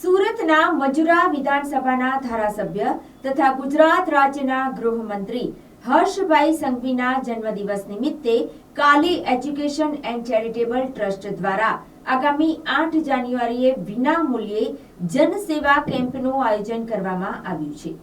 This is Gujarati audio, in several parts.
સુરતના મજુરા વિધાનસભાના ધારાસભ્ય તથા ગુજરાત રાજ્યના ગૃહમંત્રી હર્ષભાઈ સંઘવીના જન્મદિવસ નિમિત્તે Kali education and charitable trust દ્વારા આગામી આઠ જાન્યુઆરીએ વિના મૂલ્યે જનસેવા કેમ્પનું આયોજન કરવામાં આવ્યું છે.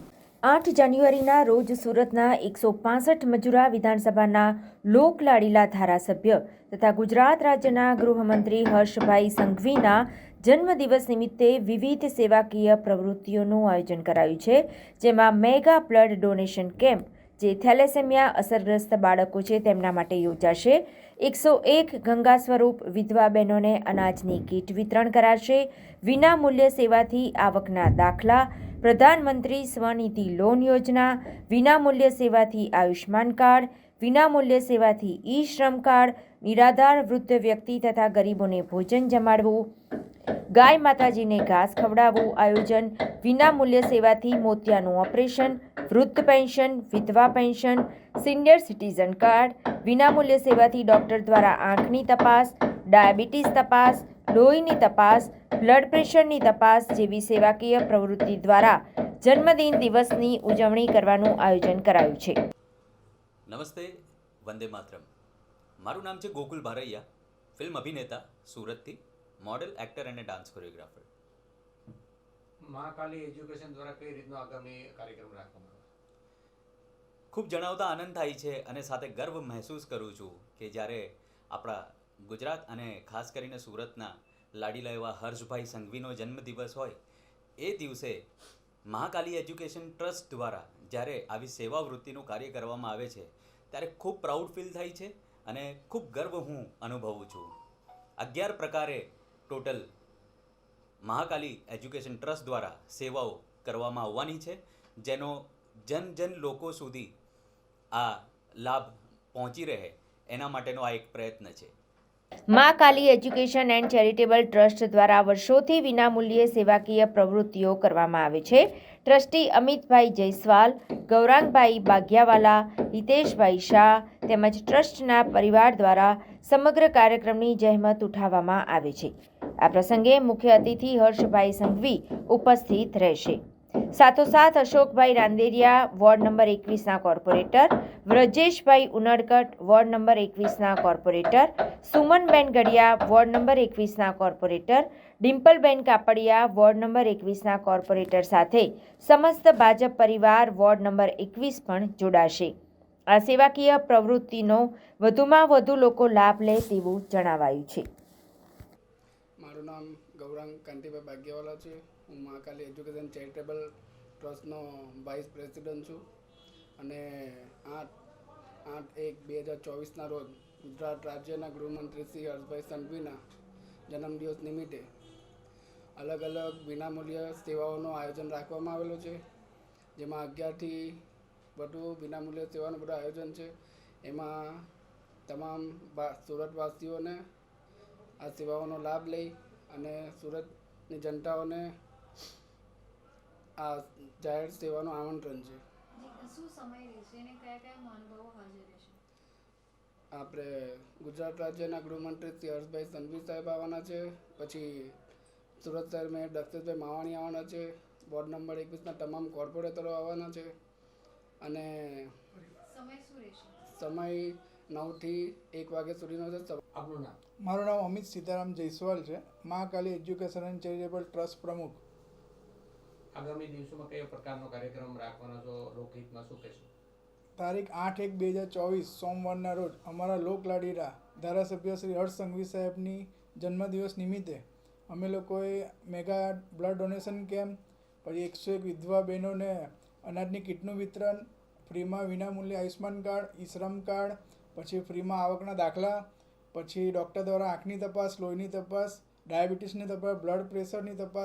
આઠ જાન્યુઆરીના રોજ સુરતના એકસો પાસઠ મજુરા વિધાનસભાના લોકલાડીલા ધારાસભ્ય તથા ગુજરાત રાજ્યના ગૃહમંત્રી હર્ષભાઈ સંઘવીના જન્મદિવસ નિમિત્તે વિવિધ સેવાકીય પ્રવૃત્તિઓનું આયોજન કરાયું છે, જેમાં મેગા બ્લડ ડોનેશન કેમ્પ, જે થેલેસેમિયા અસરગ્રસ્ત બાળકો છે તેમના માટે યોજાશે, એકસો એક ગંગા સ્વરૂપ વિધવા બહેનોને અનાજની કીટ વિતરણ કરાશે વિના મૂલ્ય સેવાથી આવકના દાખલા પ્રધાનમંત્રી સ્વનિધિ લોન યોજના, વિનામૂલ્ય સેવાથી આયુષ્માન કાર્ડ, વિનામૂલ્ય સેવાથી ઈ શ્રમ કાર્ડ, નિરાધાર વૃદ્ધ વ્યક્તિ તથા ગરીબોને ભોજન જમાડવું, ગાય માતાજીને ઘાસ ખવડાવવું, આયોજન, વિનામૂલ્ય સેવાથી મોતિયાનું ઓપરેશન, વૃદ્ધ પેન્શન, વિધવા પેન્શન, સિનિયર સિટીઝન કાર્ડ, વિનામૂલ્ય સેવાથી ડૉક્ટર દ્વારા આંખની તપાસ, ડાયાબિટીસ તપાસ લોહીની તપાસ બ્લડ પ્રેશરની તપાસ જેવી સેવાકીય પ્રવૃત્તિ દ્વારા જન્મદિન દિવસની ઉજવણી કરવાનું આયોજન કરાયું છે. નમસ્તે વંદે માતરમ. મારું નામ છે ગોકુલ ભારૈયા. ફિલ્મ અભિનેતા સુરતથી મોડેલ એક્ટર અને ડાન્સ કોરિયોગ્રાફર. મહાકાલી એજ્યુકેશન દ્વારા કઈ રીતનો આગામી કાર્યક્રમ રાખવામાં ખૂબ જણાવતા આનંદ થાય છે અને સાથે ગર્વ મહેસૂસ કરું છું કે જ્યારે આપણા ગુજરાત અને ખાસ કરીને સુરતના લાડીલા એવા હર્ષભાઈ સંઘવીનો જન્મદિવસ હોય, એ દિવસે મહાકાલી એજ્યુકેશન ટ્રસ્ટ દ્વારા જ્યારે આવી સેવા વૃત્તિનું કાર્ય કરવામાં આવે છે, ત્યારે ખૂબ પ્રાઉડ ફીલ થાય છે અને ખૂબ ગર્વ હું અનુભવું છું. અગિયાર પ્રકારે ટોટલ મહાકાલી એજ્યુકેશન ટ્રસ્ટ દ્વારા સેવાઓ કરવામાં આવવાની છે, જેનો જન જન લોકો સુધી આ લાભ પહોંચી રહે, એના માટેનો આ એક પ્રયત્ન છે. મા Kali education and charitable trust દ્વારા વર્ષોથી વિનામૂલ્યે સેવાકીય પ્રવૃત્તિઓ કરવામાં આવે છે. ટ્રસ્ટી અમિતભાઈ જયસ્વાલ, ગૌરાંગભાઈ બાગ્યાવાલા હિતેશભાઈ શાહ તેમજ ટ્રસ્ટના પરિવાર દ્વારા સમગ્ર કાર્યક્રમની જહેમત ઉઠાવવામાં આવે છે. આ પ્રસંગે મુખ્ય અતિથિ હર્ષભાઈ સંઘવી ઉપસ્થિત રહેશે. સાથોસાથ Ashokbhai Randeria ward number એકવીસના corporator, Vrajeshbhai Unadkat ward number એકવીસના corporator, Sumanben Gadia ward number એકવીસના corporator, Dimpleben Kapadia ward number એકવીસના corporator સાથે સમસ્ત ભાજપ પરિવાર વોર્ડ નંબર એકવીસ પણ જોડાશે. આ સેવાકીય પ્રવૃત્તિનો વધુમાં વધુ લોકો લાભ લે તેવું જણાવાયું છે. મારું નામ ગૌરાંગ કાંતિભાઈ ભાગ્યવાલા છે. હું મહાકાલી એજ્યુકેશન ચેરિટેબલ ટ્રસ્ટનો વાઇસ પ્રેસિડન્ટ છું. અને આઠ આઠ એક બે હજાર ચોવીસના રોજ ગુજરાત રાજ્યના ગૃહમંત્રી શ્રી હર્ષભાઈ સંઘવીના જન્મદિવસ નિમિત્તે અલગ અલગ વિનામૂલ્ય સેવાઓનું આયોજન રાખવામાં આવેલું છે. જેમાં અગિયારથી વધુ વિનામૂલ્ય સેવાનું બધું આયોજન છે. એમાં તમામ સુરતવાસીઓને આ સેવાઓનો લાભ લઈ અને સુરતની જનતાઓને આ જાહેર સેવાનું આમંત્રણ છે. શું સમય રહેશે અને કયા કયા મહાનુભાવો હાજર રહેશે? આપણે ગુજરાત રાજ્યના ગૃહમંત્રી શ્રી હર્ષભાઈ સંઘવી સાહેબ આવવાના છે પછી સુરત શહેર મેયર દક્ષેશભાઈ માવાણી આવવાના છે વોર્ડ નંબર એકવીસના તમામ કોર્પોરેટરો આવવાના છે અને સમય શું રહેશે? સમય નવથી એક વાગ્યા સુધીનો છે. સવા- આપનું નામ? મારું નામ અમિત સીતારામ જયસ્વાલ છે. Mahakali education and charitable trust પ્રમુખ. આગામી દિવસોમાં કયા પ્રકારનો કાર્યક્રમ રાખવાનો છો? લોકહિતમાં શું કહેશો? તારીખ આઠ એક બે હજાર ચોવીસ, સોમવારના રોજ અમારા લોકલાડીરા ધારાસભ્ય શ્રી હર્ષ સંઘવી સાહેબની જન્મદિવસ નિમિત્તે અમે લોકોએ મેગા બ્લડ ડોનેશન કેમ્પ, પછી એકસો એક વિધવા બહેનોને અનાજની કીટનું વિતરણ, ફ્રીમાં વિનામૂલ્યે આયુષ્માન કાર્ડ, ઈશ્રમ કાર્ડ, પછી ફ્રીમાં આવકના દાખલા, પછી ડૉક્ટર દ્વારા આંખની તપાસ, લોહીની તપાસ, ડાયાબિટીસની તપાસ, બ્લડ પ્રેશરની તપાસ